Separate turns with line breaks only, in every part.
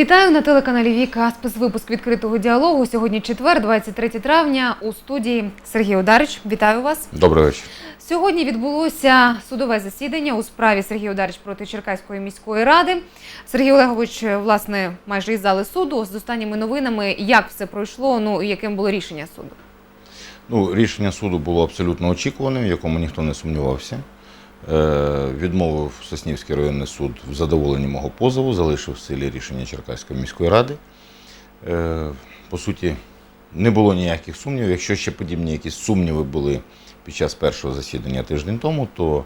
Вітаю на телеканалі Віка. Спецвипуск відкритого діалогу. Сьогодні четвер, 23 травня. У студії Сергій Ударич. Вітаю вас.
Добрий вечір.
Сьогодні відбулося судове засідання у справі Сергій Ударич проти Черкаської міської ради. Сергій Олегович, власне, майже із зали суду з останніми новинами, як все пройшло, ну і яким було рішення суду.
Ну, рішення суду було абсолютно очікуваним, в якому ніхто не сумнівався. Е, відмовив Соснівський районний суд в задоволенні мого позову, залишив в силі рішення Черкаської міської ради. Е, по суті, не було ніяких сумнівів. Якщо ще подібні якісь сумніви були під час першого засідання тиждень тому, то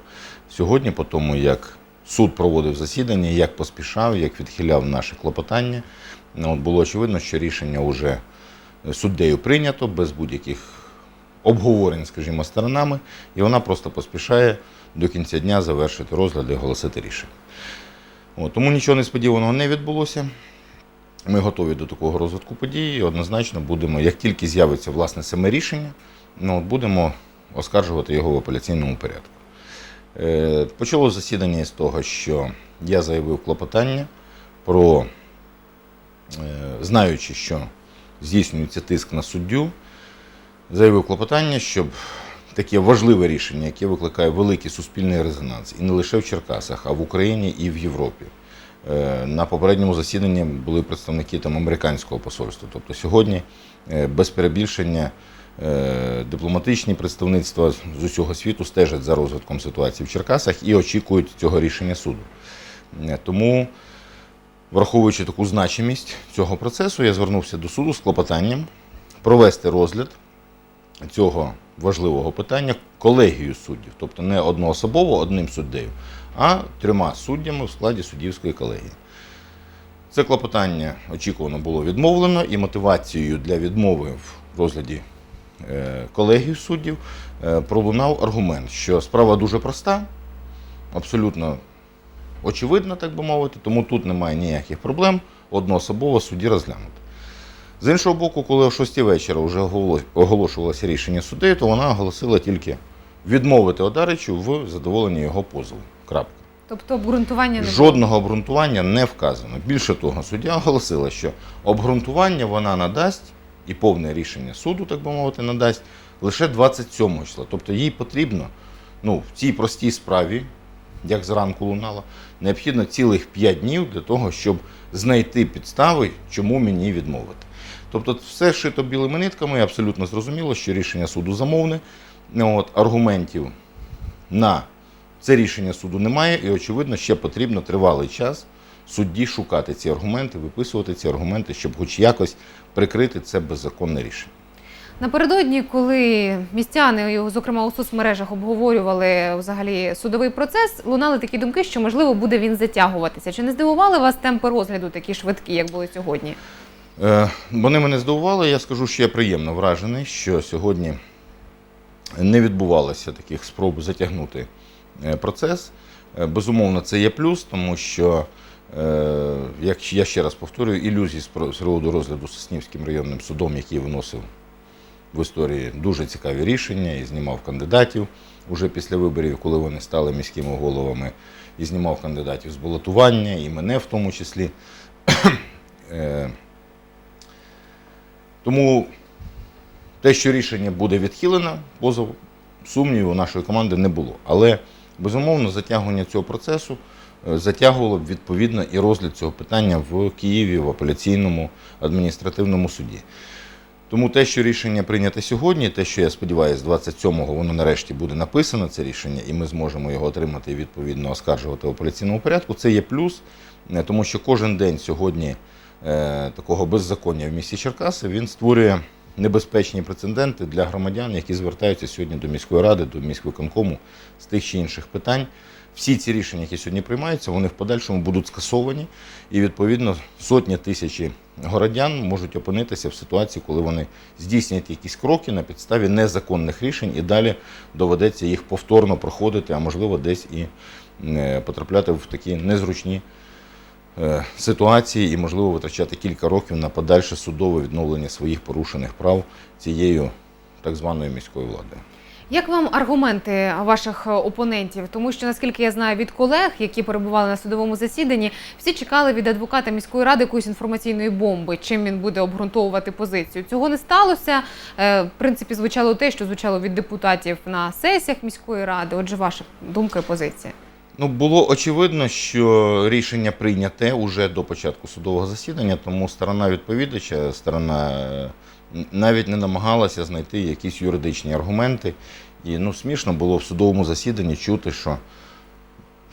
сьогодні, по тому, як суд проводив засідання, як поспішав, як відхиляв наші клопотання, ну, от було очевидно, що рішення вже суддею прийнято без будь-яких обговорень, скажімо, сторонами, і вона просто поспішає до кінця дня завершити розгляд і оголосити рішення. От, тому нічого несподіваного не відбулося. Ми готові до такого розвитку подій і однозначно будемо, як тільки з'явиться власне саме рішення, ну, будемо оскаржувати його в апеляційному порядку. Е, почало засідання із того, що я заявив клопотання про, е, знаючи, що здійснюється тиск на суддю, заявив клопотання, щоб таке важливе рішення, яке викликає великий суспільний резонанс, і не лише в Черкасах, а в Україні і в Європі. Е, На попередньому засіданні були представники там американського посольства. Тобто сьогодні е, без перебільшення е, дипломатичні представництва з усього світу стежать за розвитком ситуації в Черкасах і очікують цього рішення суду. Тому, враховуючи таку значимість цього процесу, я звернувся до суду з клопотанням провести розгляд цього важливого питання колегію суддів, тобто не одноособово одним суддею, а трьома суддями в складі суддівської колегії. Це клопотання очікувано було відмовлено, і мотивацією для відмови в розгляді е, колегії суддів е, пролунав аргумент, що справа дуже проста, абсолютно очевидна, так би мовити, тому тут немає ніяких проблем одноособово судді розглянути. З іншого боку, коли о 6 вечора вже оголо- оголошувалося рішення суддею, то вона оголосила тільки відмовити Одаричу в задоволенні його позову. Крапка.
Тобто обґрунтування не.
Жодного обґрунтування не вказано. Більше того, суддя оголосила, що обґрунтування вона надасть і повне рішення суду, так би мовити, надасть лише 27 числа. Тобто їй потрібно ну, в цій простій справі, як зранку лунало, необхідно цілих 5 днів для того, щоб знайти підстави, чому мені відмовити. Тобто, все шито білими нитками, абсолютно зрозуміло, що рішення суду замовне. От, аргументів на це рішення суду немає, і, очевидно, ще потрібно тривалий час судді шукати ці аргументи, виписувати ці аргументи, щоб хоч якось прикрити це беззаконне рішення.
Напередодні, коли містяни, зокрема у соцмережах, обговорювали взагалі судовий процес, лунали такі думки, що можливо буде він затягуватися. Чи не здивували вас темпи розгляду такі швидкі, як були сьогодні?
Е, Вони мене здивували. Я скажу, що я приємно вражений, що сьогодні не відбувалося таких спроб затягнути е, процес. Е, Безумовно, це є плюс, тому що, як я ще раз повторюю, ілюзій з з приводу розгляду Соснівським районним судом, який виносив в історії дуже цікаві рішення і знімав кандидатів уже після виборів, коли вони стали міськими головами, і знімав кандидатів з балотування, і мене в тому числі. Тому те, що рішення буде відхилено, позов сумнівів у нашої команди не було. Але безумовно затягування цього процесу е, затягувало б відповідно і розгляд цього питання в Києві в апеляційному адміністративному суді. Тому те, що рішення прийнято сьогодні, те, що я сподіваюся, 27-го воно нарешті буде написано, це рішення, і ми зможемо його отримати і відповідно оскаржувати в апеляційному порядку, це є плюс, е, тому що кожен день сьогодні такого беззаконня в місті Черкаси він створює небезпечні прецеденти для громадян, які звертаються сьогодні до міської ради, до міськвиконкому з тих чи інших питань. Всі ці рішення, які сьогодні приймаються, вони в подальшому будуть скасовані, і відповідно сотні тисячі городян можуть опинитися в ситуації, коли вони здійснять якісь кроки на підставі незаконних рішень, і далі доведеться їх повторно проходити, а можливо десь і е, потрапляти в такі незручні е, ситуації і, можливо, витрачати кілька років на подальше судове відновлення своїх порушених прав цією так званою міською владою.
Як вам аргументи ваших е, опонентів? Тому що наскільки я знаю від колег, які перебували на судовому засіданні, всі чекали від адвоката міської ради якоїсь інформаційної бомби, чим він буде обґрунтовувати позицію. Цього не сталося. Е, В принципі, звучало те, що звучало від депутатів на сесіях міської ради. Отже, ваша думка і позиція.
Ну, було очевидно, що рішення прийняте уже до початку судового засідання, тому сторона відповідача, сторона е, навіть не намагалася знайти якісь юридичні аргументи. І ну, смішно було в судовому засіданні чути, що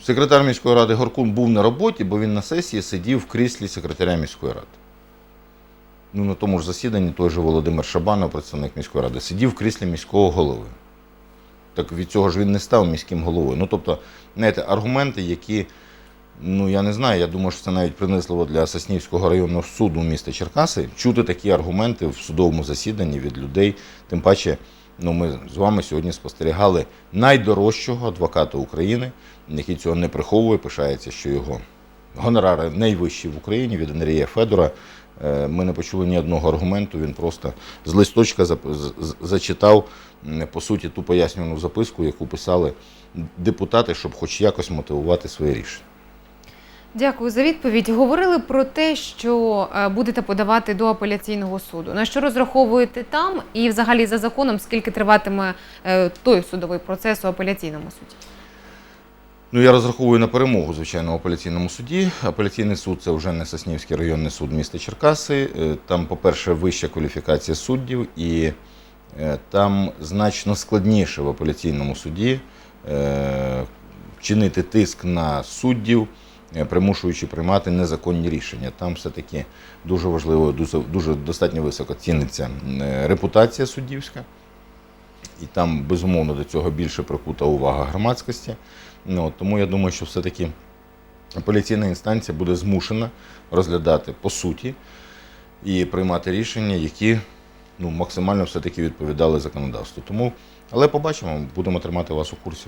секретар міської ради Горкун був на роботі, бо він на сесії сидів в кріслі секретаря міської ради. Ну, на тому ж засіданні той же Володимир Шабанов, представник міської ради, сидів в кріслі міського голови. Так від цього ж він не став міським головою. Ну, тобто, знаєте, аргументи, які, ну я не знаю, я думаю, що це навіть принизливо для Соснівського районного суду міста Черкаси чути такі аргументи в судовому засіданні від людей. Тим паче, ну ми з вами сьогодні спостерігали найдорожчого адвоката України, який цього не приховує, пишається, що його гонорари найвищі в Україні від Андрія Федора. Е, Ми не почули ні одного аргументу. Він просто з листочка зачитав по суті ту пояснювану записку, яку писали депутати, щоб хоч якось мотивувати своє рішення.
Дякую за відповідь. Говорили про те, що е, будете подавати до апеляційного суду. На що розраховуєте там, і взагалі за законом, скільки триватиме е, той судовий процес у апеляційному суді?
Ну, я розраховую на перемогу, звичайно, в апеляційному суді. Апеляційний суд це вже не Соснівський районний суд міста Черкаси. Е, Там, по-перше, вища кваліфікація суддів, і е, там значно складніше в апеляційному суді е, чинити тиск на суддів, примушуючи приймати незаконні рішення. Там все-таки дуже важливо, дуже, дуже достатньо високо ціниться репутація суддівська. І там, безумовно, до цього більше прикута увага громадськості. Ну, тому я думаю, що все-таки апеляційна інстанція буде змушена розглядати по суті і приймати рішення, які ну, максимально все-таки відповідали законодавству. Тому, але побачимо, будемо тримати вас у курсі.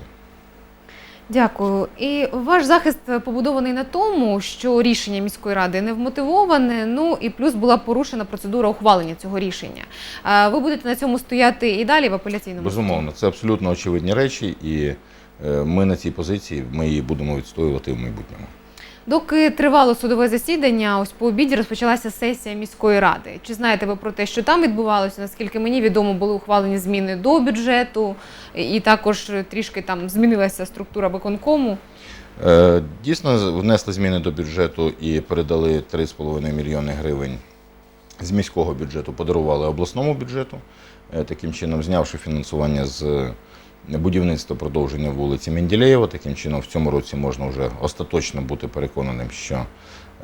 Дякую. І ваш захист побудований на тому, що рішення міської ради не вмотивоване. Ну і плюс була порушена процедура ухвалення цього рішення. Ви будете на цьому стояти і далі в апеляційному?
Безумовно, це абсолютно очевидні речі, і е, ми на цій позиції ми її будемо відстоювати в майбутньому.
Доки тривало судове засідання, ось по обіді розпочалася сесія міської ради. Чи знаєте ви про те, що там відбувалося? Наскільки мені відомо, були ухвалені зміни до бюджету, і також трішки там змінилася структура виконкому.
Е, Дійсно, внесли зміни до бюджету і передали 3,5 мільйони гривень з міського бюджету, подарували обласному бюджету, е, таким чином знявши фінансування з будівництва продовження вулиці Менділеєва. Таким чином, в цьому році можна вже остаточно бути переконаним, що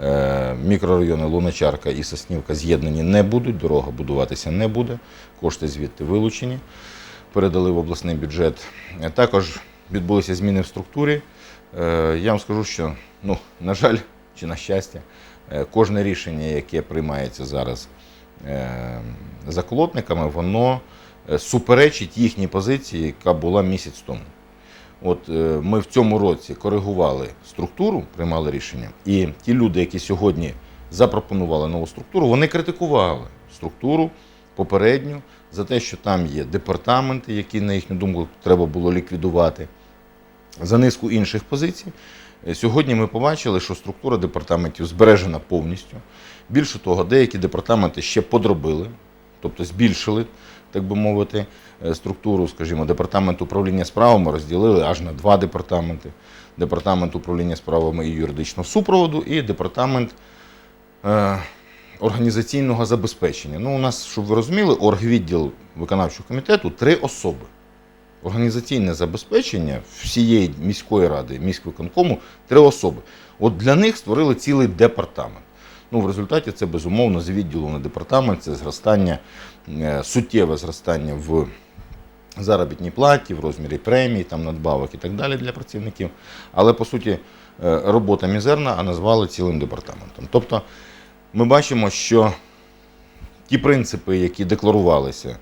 е, мікрорайони Луначарка і Соснівка з'єднані не будуть, дорога будуватися не буде, кошти звідти вилучені, передали в обласний бюджет. Е, Також відбулися зміни в структурі. Е, Я вам скажу, що, ну, на жаль, чи на щастя, кожне рішення, яке приймається зараз заколотниками, воно суперечить їхній позиції, яка була місяць тому. От е, ми в цьому році коригували структуру, приймали рішення, і ті люди, які сьогодні запропонували нову структуру, вони критикували структуру попередню за те, що там є департаменти, які, на їхню думку, треба було ліквідувати за низку інших позицій. Е, Сьогодні ми побачили, що структура департаментів збережена повністю. Більше того, деякі департаменти ще подробили, тобто збільшили, так би мовити, е, структуру, скажімо, департамент управління справами розділили аж на два департаменти: департамент управління справами і юридичного супроводу, і департамент е, організаційного забезпечення. Ну, у нас, щоб ви розуміли, оргвідділ виконавчого комітету три особи. Організаційне забезпечення всієї міської ради, міськвиконкому три особи. От для них створили цілий департамент. Ну, в результаті це безумовно з відділу на департамент, це зростання, е, суттєве зростання в заробітній платі, в розмірі премій, там надбавок і так далі для працівників. Але по суті е, робота мізерна, а назвали цілим департаментом. Тобто ми бачимо, що ті принципи, які декларувалися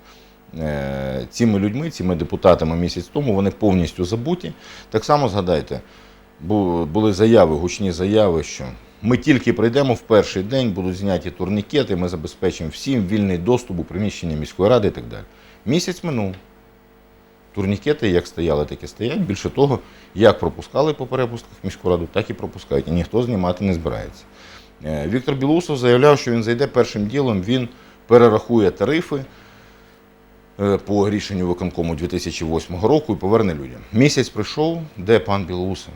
е, цими людьми, цими депутатами місяць тому, вони повністю забуті. Так само згадайте, були заяви, гучні заяви, що ми тільки прийдемо в перший день, будуть зняті турнікети, ми забезпечимо всім вільний доступ у приміщення міської ради і так далі. Місяць минув. Турнікети як стояли, так і стоять. Більше того, як пропускали по перепустках міську раду, так і пропускають. І ніхто знімати не збирається. Е, Віктор Білоусов заявляв, що він зайде першим ділом, він перерахує тарифи е, по рішенню виконкому 2008 року і поверне людям. Місяць прийшов, де пан Білоусов?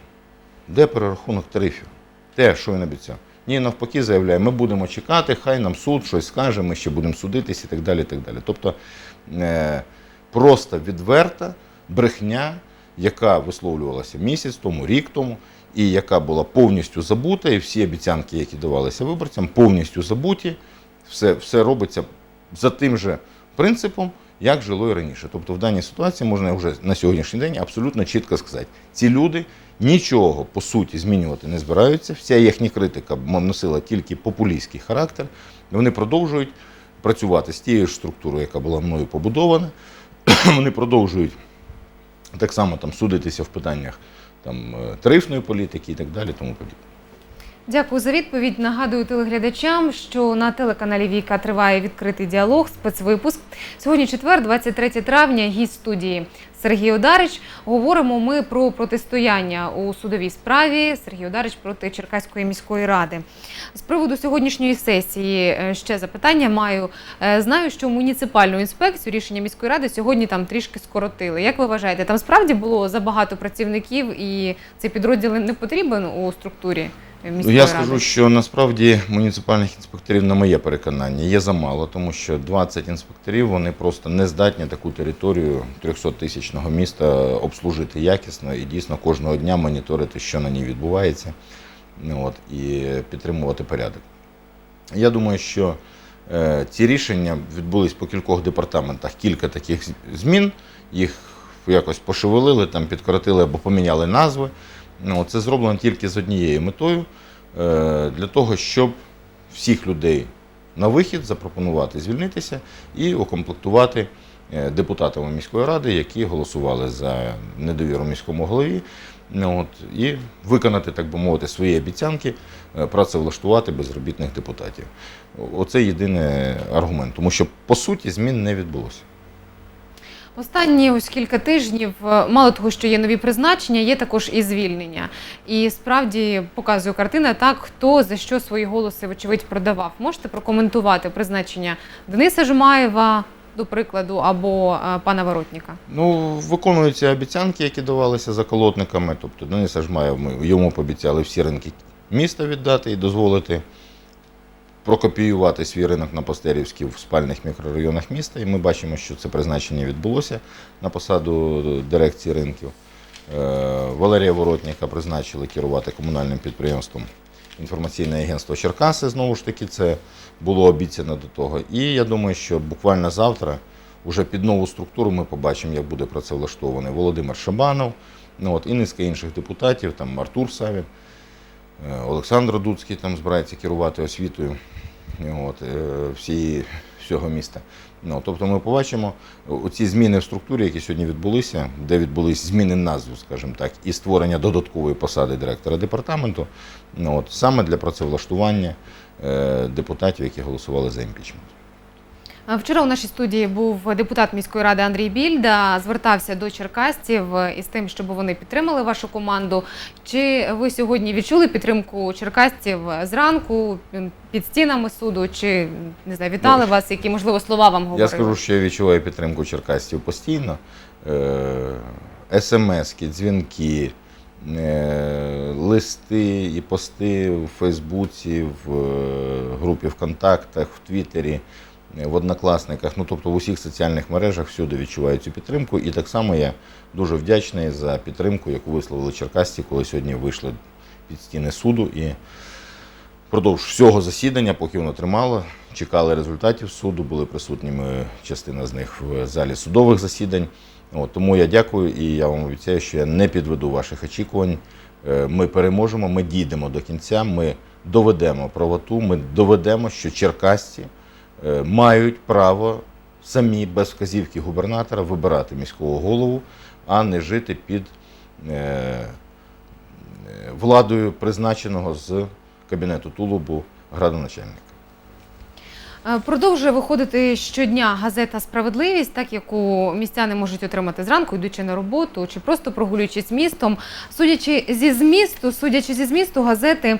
Де перерахунок тарифів? Те, що він обіцяв. Ні, навпаки, заявляє, ми будемо чекати, хай нам суд щось скаже, ми ще будемо судитись і так далі. І так далі. Тобто е, просто відверта брехня, яка висловлювалася місяць тому, рік тому, і яка була повністю забута, і всі обіцянки, які давалися виборцям, повністю забуті. Все, все робиться за тим же принципом, як жило і раніше. Тобто в даній ситуації можна вже на сьогоднішній день абсолютно чітко сказати, ці люди нічого по суті змінювати не збираються. Вся їхня критика носила тільки популістський характер. Вони продовжують працювати з тією ж структурою, яка була мною побудована. Вони продовжують так само там судитися в питаннях там, е, тарифної політики і так далі. Тому подібне.
Дякую за відповідь. Нагадую телеглядачам, що на телеканалі Віка триває відкритий діалог, спецвипуск. Сьогодні четвер, 23 травня, гість студії Сергій Одарич. Говоримо ми про протистояння у судовій справі Сергій Одарич проти Черкаської міської ради. З приводу сьогоднішньої сесії е, ще запитання маю. Е, Знаю, що муніципальну інспекцію рішення міської ради сьогодні там трішки скоротили. Як ви вважаєте, там справді було забагато працівників і цей підрозділ не потрібен у структурі? Міської
Я
ради?
скажу, що насправді муніципальних інспекторів, на моє переконання, є замало, тому що 20 інспекторів вони просто не здатні таку територію 300-тисячного міста обслужити якісно і дійсно кожного дня моніторити, що на ній відбувається, ну, от, і підтримувати порядок. Я думаю, що е, ці рішення відбулись по кількох департаментах, кілька таких змін, їх якось пошевелили, там підкоротили або поміняли назви. Ну, це зроблено тільки з однією метою е, для того, щоб всіх людей на вихід запропонувати звільнитися і укомплектувати е, депутатами міської ради, які голосували за недовіру міському голові. Ну, і виконати, так би мовити, свої обіцянки, е, працевлаштувати безробітних депутатів. Оце єдиний аргумент, тому що по суті змін не відбулося.
Останні ось кілька тижнів, е, мало того, що є нові призначення, є також і звільнення. І справді показує картина так, хто за що свої голоси, вочевидь, продавав. Можете прокоментувати призначення Дениса Жумаєва, до прикладу, або е, пана Воротніка?
Ну, виконуються обіцянки, які давалися заколотниками. Тобто Денис Ажмаєв, ми йому пообіцяли всі ринки міста віддати і дозволити прокопіювати свій ринок на Постерівській в спальних мікрорайонах міста. І ми бачимо, що це призначення відбулося на посаду дирекції ринків. Е, Валерія Воротніка призначили керувати комунальним підприємством інформаційне агентство Черкаси. Знову ж таки, це було обіцяно до того. І я думаю, що буквально завтра, уже під нову структуру, ми побачимо, як буде працевлаштований Володимир Шабанов, ну, от, і низка інших депутатів, там Артур Савін, е, Олександр Дуцький там збирається керувати освітою от, всі, всього міста. Ну, тобто ми побачимо ці зміни в структурі, які сьогодні відбулися, де відбулись зміни назви, скажімо так, і створення додаткової посади директора департаменту, ну, от, саме для працевлаштування е, депутатів, які голосували за імпічмент.
Е, Вчора у нашій студії був депутат міської ради Андрій Більда. Звертався до черкасців із тим, щоб вони підтримали вашу команду. Чи ви сьогодні відчули підтримку черкасців зранку під стінами суду? Чи не знаю, вітали
Ну,
вас? Які можливо слова вам говорили?
Я скажу, що я відчуваю підтримку черкасців постійно. Е, СМС-ки, дзвінки, е, листи і пости в Фейсбуці, в е, групі ВКонтактах, в Твіттері, е, в Однокласниках, ну тобто в усіх соціальних мережах всюди відчуваю цю підтримку. І так само я дуже вдячний за підтримку, яку висловили черкасці, коли сьогодні вийшли під стіни суду. І Продовж всього засідання, поки воно тримало, чекали результатів суду, були присутніми частина з них в залі судових засідань. От, тому я дякую і я вам обіцяю, що я не підведу ваших очікувань. Е, Ми переможемо, ми дійдемо до кінця, ми доведемо правоту, ми доведемо, що черкасці мають право самі без вказівки губернатора вибирати міського голову, а не жити під е, е, владою призначеного з кабінету Тулубу градоначальника.
Е, Продовжує виходити щодня газета Справедливість, так яку містяни можуть отримати зранку, йдучи на роботу чи просто прогулюючись містом. Судячи зі змісту, судячи зі змісту газети, е,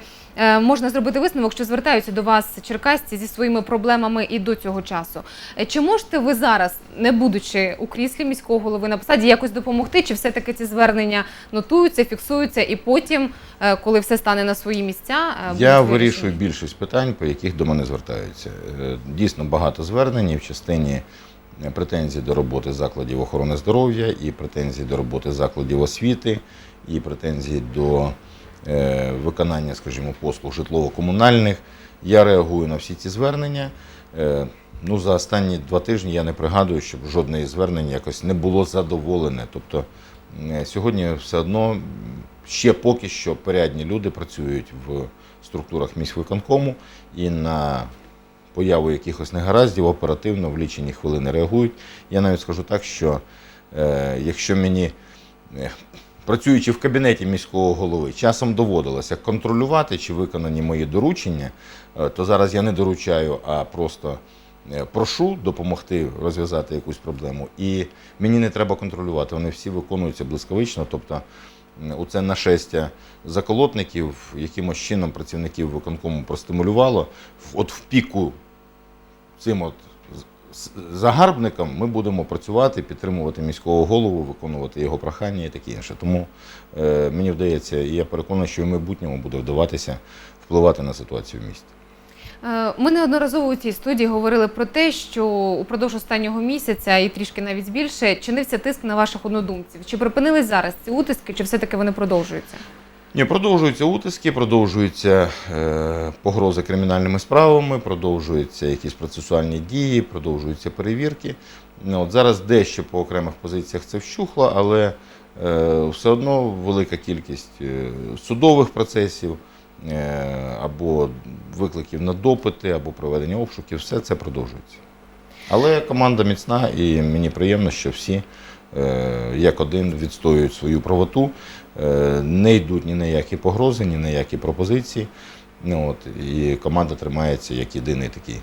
можна зробити висновок, що звертаються до вас черкасці зі своїми проблемами і до цього часу. Е, Чи можете ви зараз, не будучи у кріслі міського голови на посаді, якось допомогти? Чи все-таки ці звернення нотуються, фіксуються, і потім, е, коли все стане на свої місця, е,
Я вирішую більшість питань, по яких до мене звертаються. Е, Дійсно багато звернень в частині е, претензій до роботи закладів охорони здоров'я, і претензій до роботи закладів освіти, і претензій до е, виконання, скажімо, послуг житлово-комунальних. Я реагую на всі ці звернення. Е, Ну, за останні два тижні я не пригадую, щоб жодне із звернень якось не було задоволене. Тобто е, сьогодні все одно ще поки що порядні люди працюють в структурах міськвиконкому і на появу якихось негараздів оперативно в лічені хвилини реагують. Я навіть скажу так, що е, якщо мені, е, працюючи в кабінеті міського голови, часом доводилося контролювати, чи виконані мої доручення, е, то зараз я не доручаю, а просто е, прошу допомогти розв'язати якусь проблему. І мені не треба контролювати, вони всі виконуються блискавично. Тобто оце нашестя заколотників якимось чином працівників виконкому простимулювало. От в піку цим от з- з- загарбникам ми будемо працювати, підтримувати міського голову, виконувати його прохання і таке інше. Тому е, мені вдається, і я переконаний, що в майбутньому буде вдаватися впливати на ситуацію в місті.
Е, Ми неодноразово у цій студії говорили про те, що упродовж останнього місяця і трішки навіть більше чинився тиск на ваших однодумців. Чи припинились зараз ці утиски, чи все-таки вони продовжуються?
Ні, продовжуються утиски, продовжуються е, погрози кримінальними справами, продовжуються якісь процесуальні дії, продовжуються перевірки. Ну, от зараз дещо по окремих позиціях це вщухло, але е, все одно велика кількість е, судових процесів е, або викликів на допити, або проведення обшуків, все це продовжується. Але команда міцна, і мені приємно, що всі як один відстоюють свою правоту, е, не йдуть ні на які погрози, ні на які пропозиції. Ну, от, і команда тримається як єдиний такий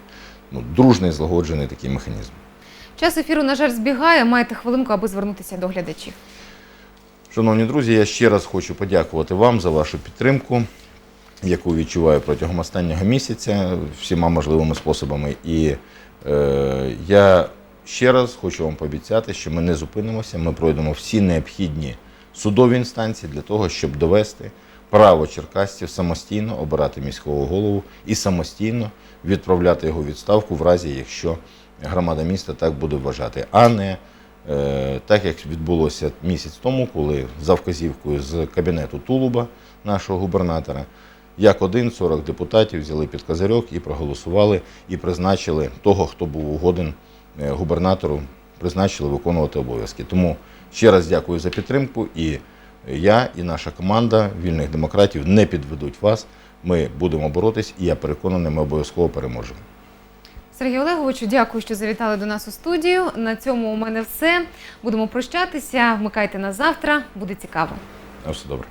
ну, дружний, злагоджений такий механізм.
Час ефіру, на жаль, збігає. Маєте хвилинку, аби звернутися до глядачів.
Шановні друзі, я ще раз хочу подякувати вам за вашу підтримку, яку відчуваю протягом останнього місяця всіма можливими способами. І е, я ще раз хочу вам пообіцяти, що ми не зупинимося, ми пройдемо всі необхідні судові інстанції для того, щоб довести право черкасців самостійно обирати міського голову і самостійно відправляти його відставку в разі, якщо громада міста так буде вважати, а не Е, так як відбулося місяць тому, коли за вказівкою з кабінету Тулуба, нашого губернатора, як один 40 депутатів взяли під козирьок і проголосували, і призначили того, хто був угоден губернатору, призначили виконувати обов'язки. Тому ще раз дякую за підтримку. І я, і наша команда вільних демократів не підведуть вас. Ми будемо боротись, і я переконаний, ми обов'язково переможемо.
Сергію Олеговичу, дякую, що завітали до нас у студію. На цьому у мене все. Будемо прощатися. Вмикайте нас завтра. Буде цікаво.
На все добре.